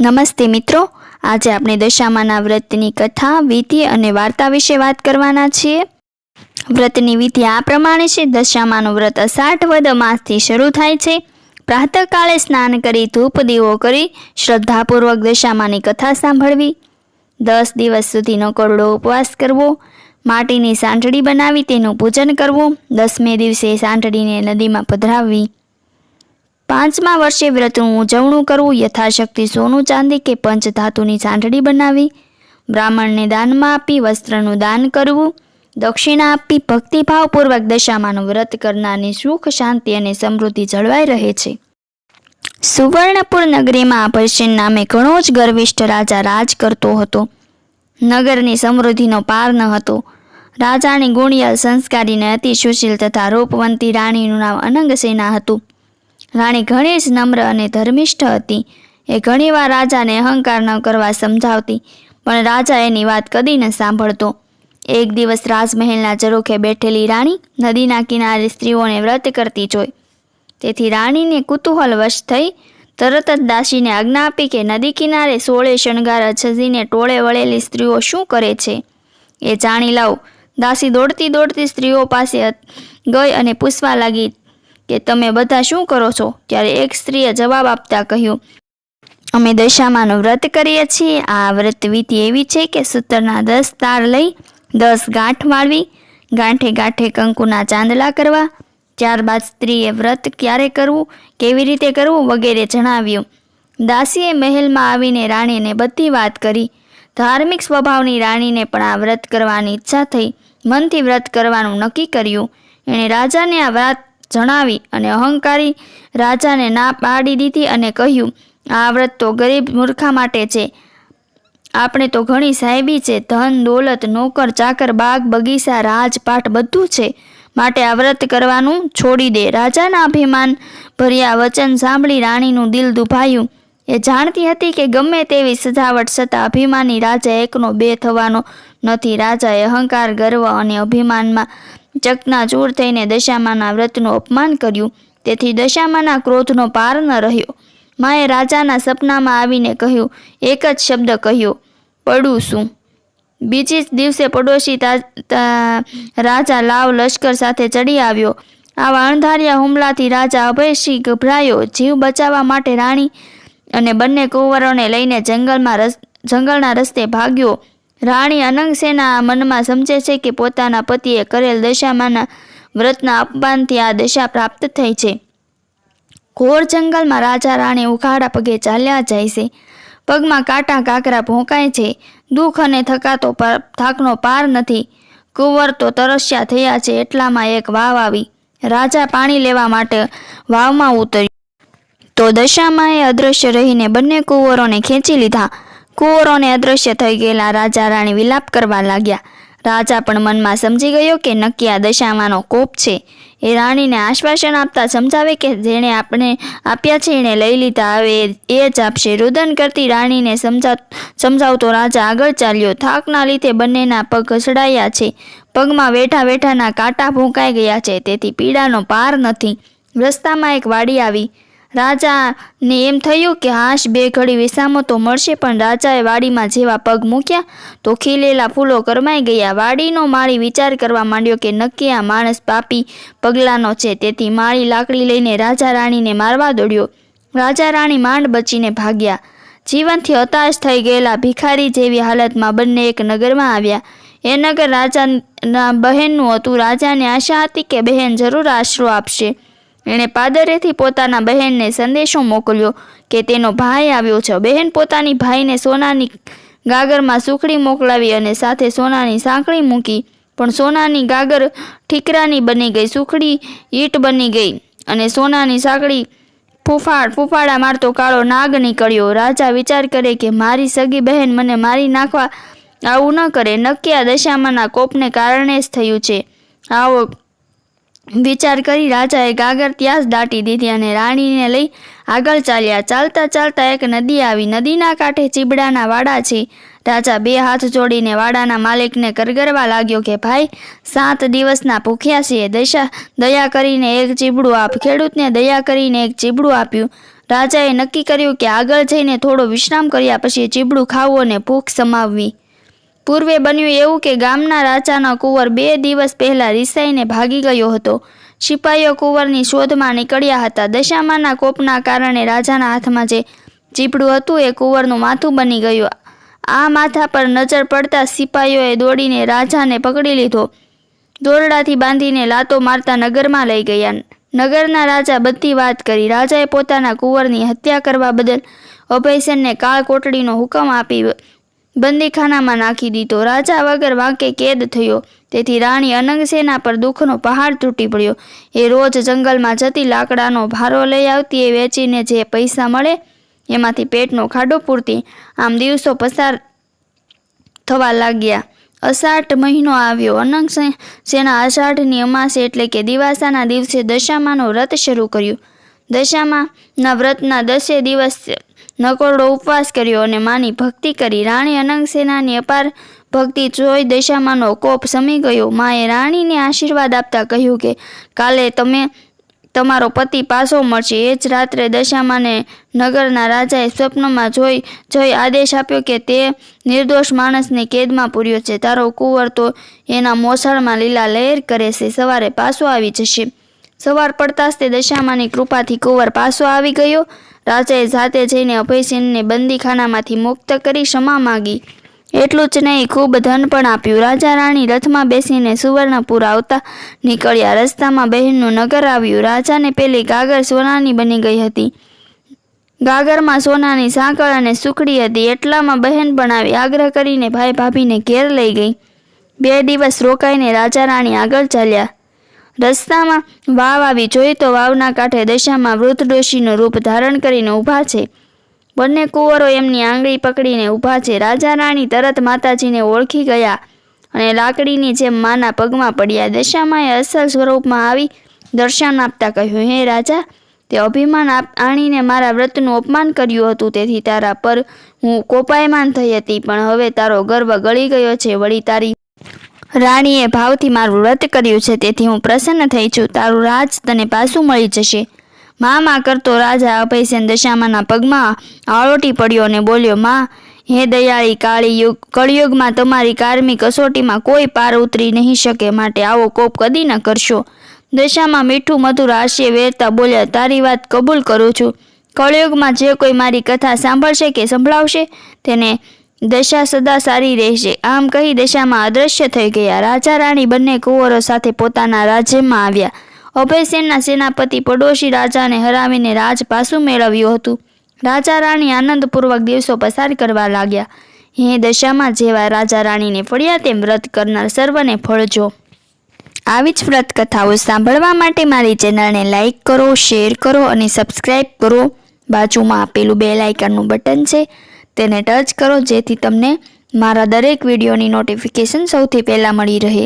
નમસ્તે મિત્રો. આજે આપણે દશામાના વ્રતની કથા, વિધિ અને વાર્તા વિશે વાત કરવાના છીએ. વ્રતની વિધિ આ પ્રમાણે છે. દશામાનું વ્રત અષાઢ વદ માસથી શરૂ થાય છે. પ્રાતઃકાળે સ્નાન કરી, ધૂપ દીવો કરી, શ્રદ્ધાપૂર્વક દશામાની કથા સાંભળવી. દસ દિવસ સુધીનો કરોડો ઉપવાસ કરવો. માટીની સાંઠળી બનાવી તેનું પૂજન કરવું. દસમે દિવસે સાંઠળીને નદીમાં પધરાવવી. પાંચમા વર્ષે વ્રતનું ઉજવણું કરવું યથાશક્તિ સોનું ચાંદી કે પંચ ધાતુની સાંઠળી બનાવી. બ્રાહ્મણને દાનમાં આપી વસ્ત્રનું દાન કરવું. દક્ષિણા આપી ભક્તિભાવપૂર્વક દશામાનું વ્રત કરનારની સુખ, શાંતિ અને સમૃદ્ધિ જળવાઈ રહે છે. સુવર્ણપુર નગરીમાં ભૈષણ નામે ઘણો જ ગર્વિષ્ઠ રાજા રાજ કરતો હતો. નગરની સમૃદ્ધિનો પાર ન હતો. રાજાની ગુણિયલ સંસ્કારીને અતિ સુશીલ તથા રૂપવંતી રાણીનું નામ અનંગસેના હતું. રાણી ઘણી જ નમ્ર અને ધર્મિષ્ઠ હતી. એ ઘણીવાર રાજાને અહંકાર ન કરવા સમજાવતી, પણ રાજા એની વાત કદી ન સાંભળતો. એક દિવસ રાજમહેલના ચરોખે બેઠેલી રાણી નદીના કિનારે સ્ત્રીઓને વ્રત કરતી જોઈ. તેથી રાણીને કુતૂહલવશ થઈ તરત જ દાસીને આજ્ઞા આપી કે નદી કિનારે સોળે શણગાર સજીને ટોળે વળેલી સ્ત્રીઓ શું કરે છે? એ જાણી લાવ, દાસી દોડતી દોડતી સ્ત્રીઓ પાસે ગઈ અને પૂછવા લાગી કે તમે બધા શું કરો છો? ત્યારે એક સ્ત્રીએ જવાબ આપતા કહ્યું, અમે દશામાનું વ્રત કરીએ છીએ. આ વ્રત વિધિ એવી છે કે સૂતરના દસ તાર લઈ દસ ગાંઠ વાળવી, ગાંઠે ગાંઠે કંકુના ચાંદલા કરવા. ત્યારબાદ સ્ત્રીએ વ્રત ક્યારે કરવું, કેવી રીતે કરવું વગેરે જણાવ્યું. દાસીએ મહેલમાં આવીને રાણીને બધી વાત કરી. ધાર્મિક સ્વભાવની રાણીને પણ આ વ્રત કરવાની ઈચ્છા થઈ. મનથી વ્રત કરવાનું નક્કી કર્યું. એણે રાજાને આ વાત જણાવી અને અહંકારી રાજાને ના પાડી દીધી અને કહ્યું, આ વ્રત તો ગરીબ મૂર્ખા માટે છે. આપણે તો ઘણી સાહેબી છે. ધન, દોલત, નોકર, ચાકર, બાગ, બગીચા, રાજપાટ બધું છે. માટે આ વ્રત કરવાનું છોડી દે. રાજાના અભિમાન ભર્યા વચન સાંભળી રાણીનું દિલ દુભાયું. એ જાણતી હતી કે ગમે તેવી સજાવટ છતાં અભિમાની રાજા એકનો બે થવાનો નથી. રાજાએ અહંકાર ગર્વ અને અભિમાનમાં ચકનાચૂર થઈને દશામાના વ્રતનું અપમાન કર્યું. તેથી દશામાના ક્રોધનો પાર ન રહ્યો. માએ રાજાના સપનામાં આવીને કહ્યું, એક જ શબ્દ કહ્યો, પડું શું? બીજી જ દિવસે પડોશી રાજા લાવ લશ્કર સાથે ચડી આવ્યો. આવા અણધાર્યા હુમલાથી રાજા અભયસિંહ ગભરાયો. જીવ બચાવવા માટે રાણી અને બંને કુંવરોને લઈને જંગલમાં રસ, જંગલના રસ્તે ભાગ્યો. રાણી અનંગસેના મનમાં સમજે છે કે પોતાના પતિએ કરેલ દશામાના વ્રતના અપમાનથી આ દશા પ્રાપ્ત થઈ છે. ઘોર જંગલમાં રાજા રાણી ઉઘાડા પગે ચાલ્યા જાય છે. પગમાં કાંટા કાકરા ભોંકાય છે. દુઃખ અને થકાતો થાકનો પાર નથી. કુંવર તો તરસ્યા થયા છે એટલામાં એક વાવ આવી. રાજા પાણી લેવા માટે વાવમાં ઉતર્યું. તો દશામાં એ અદૃશ્ય રહીને બંને કુંવરોને ખેંચી લીધા. કુંવરોને અદૃશ્ય થઈ ગયેલા રાજા રાણી વિલાપ કરવા લાગ્યા. રાજા પણ મનમાં સમજી ગયો કે નક્કી આ દશામાંનો કોપ છે. એ રાણીને આશ્વાસન આપતા સમજાવે કે જેણે આપણે આપ્યા છે, એણે લઈ લીધા. હવે એ જ આપશે. રુદન કરતી રાણીને સમજા, સમજાવતો રાજા આગળ ચાલ્યો. થાકના લીધે બંનેના પગ ઘસડાયા છે. પગમાં વેઠા વેઠાના કાંટા ભૂંકાઈ ગયા છે. તેથી પીડાનો પાર નથી. રસ્તામાં એક વાડી આવી. રાજાને એમ થયું કે હાશ બે ઘડી વિસામો તો મળશે, પણ રાજાએ વાડીમાં જેવા પગ મૂક્યા તો ખીલેલા ફૂલો કરમાઈ ગયા. વાડીનો માળી વિચાર કરવા માંડ્યો કે નક્કી આ માણસ પાપી પગલાનો છે. તેથી માળી લાકડી લઈને રાજા રાણીને મારવા દોડ્યો. રાજા રાણી માંડ બચીને ભાગ્યા. જીવનથી હતાશ થઈ ગયેલા ભિખારી જેવી હાલતમાં બંને એક નગરમાં આવ્યા. એ નગર રાજાના બહેનનું હતું. રાજાને આશા હતી કે બહેન જરૂર આશરો આપશે. એણે પાદરેથી પોતાના બહેનને સંદેશો મોકલ્યો કે તેનો ભાઈ આવ્યો છે. બહેન પોતાની ભાઈને સોનાની ગાગરમાં સુખડી મોકલાવી અને સાથે સોનાની સાંકળી મૂકી, પણ સોનાની ગાગર ઠીકરાની બની ગઈ, સુખડી ઈટ બની ગઈ અને સોનાની સાંકળી ફૂફાડ, ફૂફાડા મારતો કાળો નાગ નીકળ્યો. રાજા વિચાર કરે કે મારી સગી બહેન મને મારી નાખવા આવું ન કરે. નક્કી આ દશામાંના કોપને કારણે જ થયું છે. આવો વિચાર કરી રાજાએ ગાગર ત્યાં જ દાટી દીધી અને રાણીને લઈ આગળ ચાલ્યા. ચાલતા ચાલતા એક નદી આવી. નદીના કાંઠે ચીબડાના વાડા છે. રાજા બે હાથ જોડીને વાડાના માલિકને કરગરવા લાગ્યો કે, ભાઈ, સાત દિવસના ભૂખ્યા છીએ. દશા, દયા કરીને એક ચીબડું આપ. ખેડૂતને દયા કરીને એક ચીબડું આપ્યું. રાજાએ નક્કી કર્યું કે આગળ જઈને થોડો વિશ્રામ કર્યા પછી ચીબડું ખાવું અને ભૂખ સમાવવી. પૂર્વે બન્યું એવું કે ગામના રાજાનો કુંવર બે દિવસ પહેલાં રિસાઈને ભાગી ગયો હતો. સિપાહીઓ કુંવરની શોધમાં નીકળ્યા હતા. દશામાના કોપના કારણે રાજાના હાથમાં જે ચીપડું હતું એ કુંવરનું માથું બની ગયું. આ માથા પર નજર પડતા સિપાહીઓએ દોડીને રાજાને પકડી લીધો. દોરડાથી બાંધીને લાતો મારતા નગરમાં લઈ ગયા. નગરના રાજા બધી વાત કરી. રાજાએ પોતાના કુંવરની હત્યા કરવા બદલ અભયસેનને કાળ કોટડીનો હુકમ આપી બંદીખાનામાં નાખી દીધો. રાજા વગર વાંકે કેદ થયો. તેથી રાણી અનંગસેના પર દુઃખનો પહાડ તૂટી પડ્યો. એ રોજ જંગલમાં જતી લાકડાનો ભારો લઈ આવતી એ વેચીને જે પૈસા મળે, એમાંથી પેટનો ખાડો પૂરતી. આમ દિવસો પસાર થવા લાગ્યા. અષાઢ મહિનો આવ્યો. અનંગ સેના અષાઢની અમાસે એટલે કે દિવાસાના દિવસે દશામાનું વ્રત શરૂ કર્યું. દશામાના વ્રતના દસે દિવસ નકોરડો ઉપવાસ કર્યો અને માની ભક્તિ કરી. રાણી અનંગસેનાની અપાર ભક્તિ જોઈ દશામાનો કોપ સમી ગયો. માએ રાણીને આશીર્વાદ આપતા કહ્યું કે, કાલે તમે તમારો પતિ પાછો મળશે. એ જ રાત્રે દશામાને નગરના રાજાએ સ્વપ્નમાં જોઈ જોઈ આદેશ આપ્યો કે તે નિર્દોષ માણસને કેદમાં પૂર્યો છે. તારો કુંવર તો એના મોસાળમાં લીલા લહેર કરે છે. સવારે પાછો આવી જશે. સવાર પડતા જ તે દશામાની કૃપાથી કુંવર પાછો આવી ગયો. રાજાએ જાતે જઈને અભયસિંહને બંદીખાનામાંથી મુક્ત કરી ક્ષમા માગી. એટલું જ નહીં, ખૂબ ધન પણ આપ્યું. રાજા રાણી રથમાં બેસીને સુવર્ણપુર આવતા નીકળ્યા. રસ્તામાં બહેનનું નગર આવ્યું. રાજાને પેલી ગાગર સોનાની બની ગઈ હતી. ગાગરમાં સોનાની સાંકળ અને સુખડી હતી. એટલામાં બહેન પણ આવી આગ્રહ કરીને ભાઈ ભાભીને ઘેર લઈ ગઈ. બે દિવસ રોકાઈને રાજા રાણી આગળ ચાલ્યા. રસ્તામાં વાવ આવી જોઈ તો વાવના કાંઠે દશામાં વૃદ્ધ ડોશીનું રૂપ ધારણ કરીને ઊભા છે. બંને કુંવરો એમની આંગળી પકડીને ઊભા છે. રાજા રાણી તરત માતાજીને ઓળખી ગયા અને લાકડીની જેમ માના પગમાં પડ્યા. દશામાએ અસલ સ્વરૂપમાં આવી દર્શન આપતા કહ્યું, હે રાજા, તે અભિમાન આપ, આણીને મારા વ્રતનું અપમાન કર્યું હતું. તેથી તારા પર હું કોપાયમાન થઈ હતી, પણ હવે તારો ગર્વ ગળી ગયો છે. વળી તારી રાણીએ ભાવથી મારું વ્રત કર્યું છે, તેથી હું પ્રસન્ન થઈ છું. તારું રાજ તને પાછું મળી જશે. મામા કરતો રાજા અભયસેન દશામાના પગમાં આળોટી પડ્યો અને બોલ્યો, માં, હે દયાળી કાળી યુગ, કળિયુગમાં તમારી કારમી કસોટીમાં કોઈ પાર ઉતરી નહીં શકે, માટે આવો કોપ કદી ન કરશો. દશામાં મીઠું મધુર હાસ્ય વેરતા બોલ્યા, તારી વાત કબૂલ કરું છું. કળિયુગમાં જે કોઈ મારી કથા સાંભળશે કે સંભળાવશે, તેને દશા સદા સારી રહેશે. આમ કહી દશામાં અદૃશ્ય થઈ ગયા. રાજા રાણી બંને કુંવરો સાથે પોતાના રાજ્યમાં આવ્યા. અભયસેનના સેનાપતિ પડોશી રાજાને હરાવીને રાજ પાછું મેળવ્યું હતું. રાજા રાણી આનંદપૂર્વક દિવસો પસાર કરવા લાગ્યા. હે દશામાં જેવા રાજા રાણીને ફળ્યા તેમ વ્રત કરનાર સર્વને ફળજો આવી જ વ્રત કથાઓ સાંભળવા માટે મારી ચેનલને લાઇક કરો, શેર કરો અને સબસ્ક્રાઈબ કરો. બાજુમાં આપેલું બે લાઇકનનું બટન છે. તેને ટચ કરો જેથી તમને મારા દરેક વિડીયોની નોટિફિકેશન સૌથી પહેલાં મળી રહે.